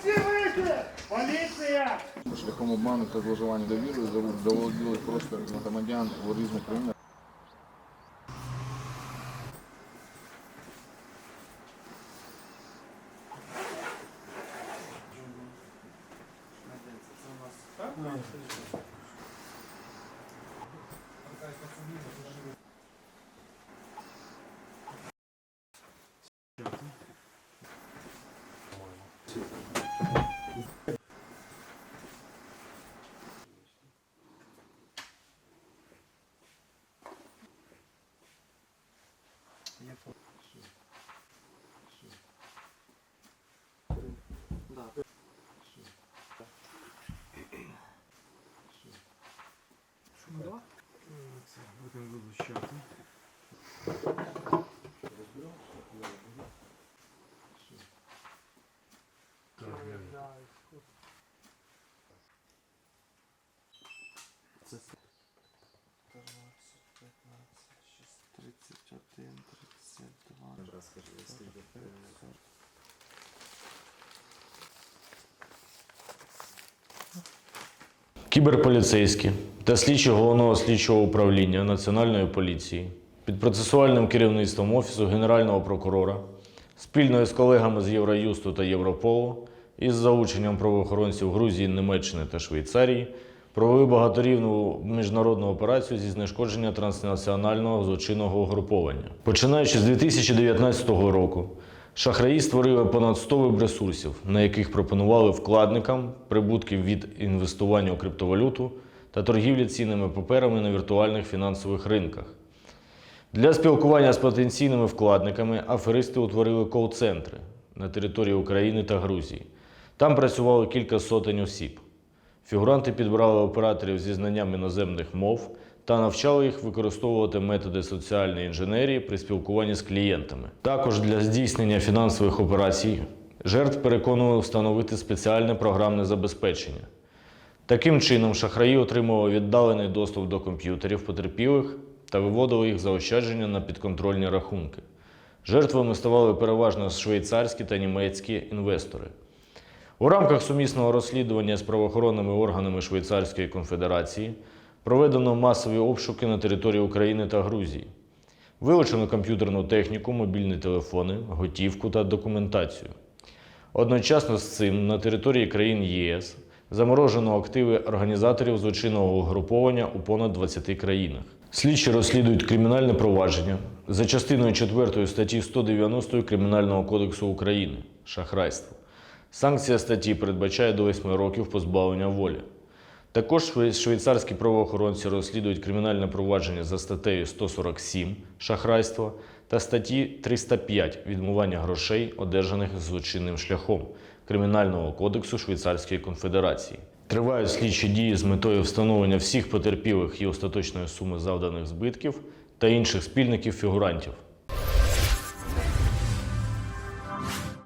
Всі вийшли! Поліція! Шляхом обману та зловживання довірою завод- заволоділи просто на громадян в різних країнах. Будемо Кіберполіцейські та слідчі головного слідчого управління Національної поліції під процесуальним керівництвом Офісу Генерального прокурора спільно з колегами з Євроюсту та Європолу із залученням правоохоронців Грузії, Німеччини та Швейцарії провели багаторівну міжнародну операцію зі знешкодження транснаціонального злочинного угруповання. Починаючи з 2019 року, Шахраї створили понад 100 веб-ресурсів, на яких пропонували вкладникам прибутки від інвестування у криптовалюту та торгівлі цінними паперами на віртуальних фінансових ринках. Для спілкування з потенційними вкладниками аферисти утворили кол-центри на території України та Грузії. Там працювало кілька сотень осіб. Фігуранти підбирали операторів зі знанням іноземних мов та навчали їх використовувати методи соціальної інженерії при спілкуванні з клієнтами. Також для здійснення фінансових операцій жертв переконували встановити спеціальне програмне забезпечення. Таким чином, шахраї отримували віддалений доступ до комп'ютерів потерпілих та виводили їх заощадження на підконтрольні рахунки. Жертвами ставали переважно швейцарські та німецькі інвестори. У рамках сумісного розслідування з правоохоронними органами Швейцарської конфедерації проведено масові обшуки на території України та Грузії. Вилучено комп'ютерну техніку, мобільні телефони, готівку та документацію. Одночасно з цим на території країн ЄС заморожено активи організаторів злочинного угруповання у понад 20 країнах. Слідчі розслідують кримінальне провадження за частиною 4 статті 190 Кримінального кодексу України шахрайство. Санкція статті передбачає до 8 років позбавлення волі. Також швейцарські правоохоронці розслідують кримінальне провадження за статтею 147 шахрайство та статті 305 відмивання грошей, одержаних злочинним шляхом Кримінального кодексу Швейцарської конфедерації. Тривають слідчі дії з метою встановлення всіх потерпілих і остаточної суми завданих збитків та інших спільників фігурантів.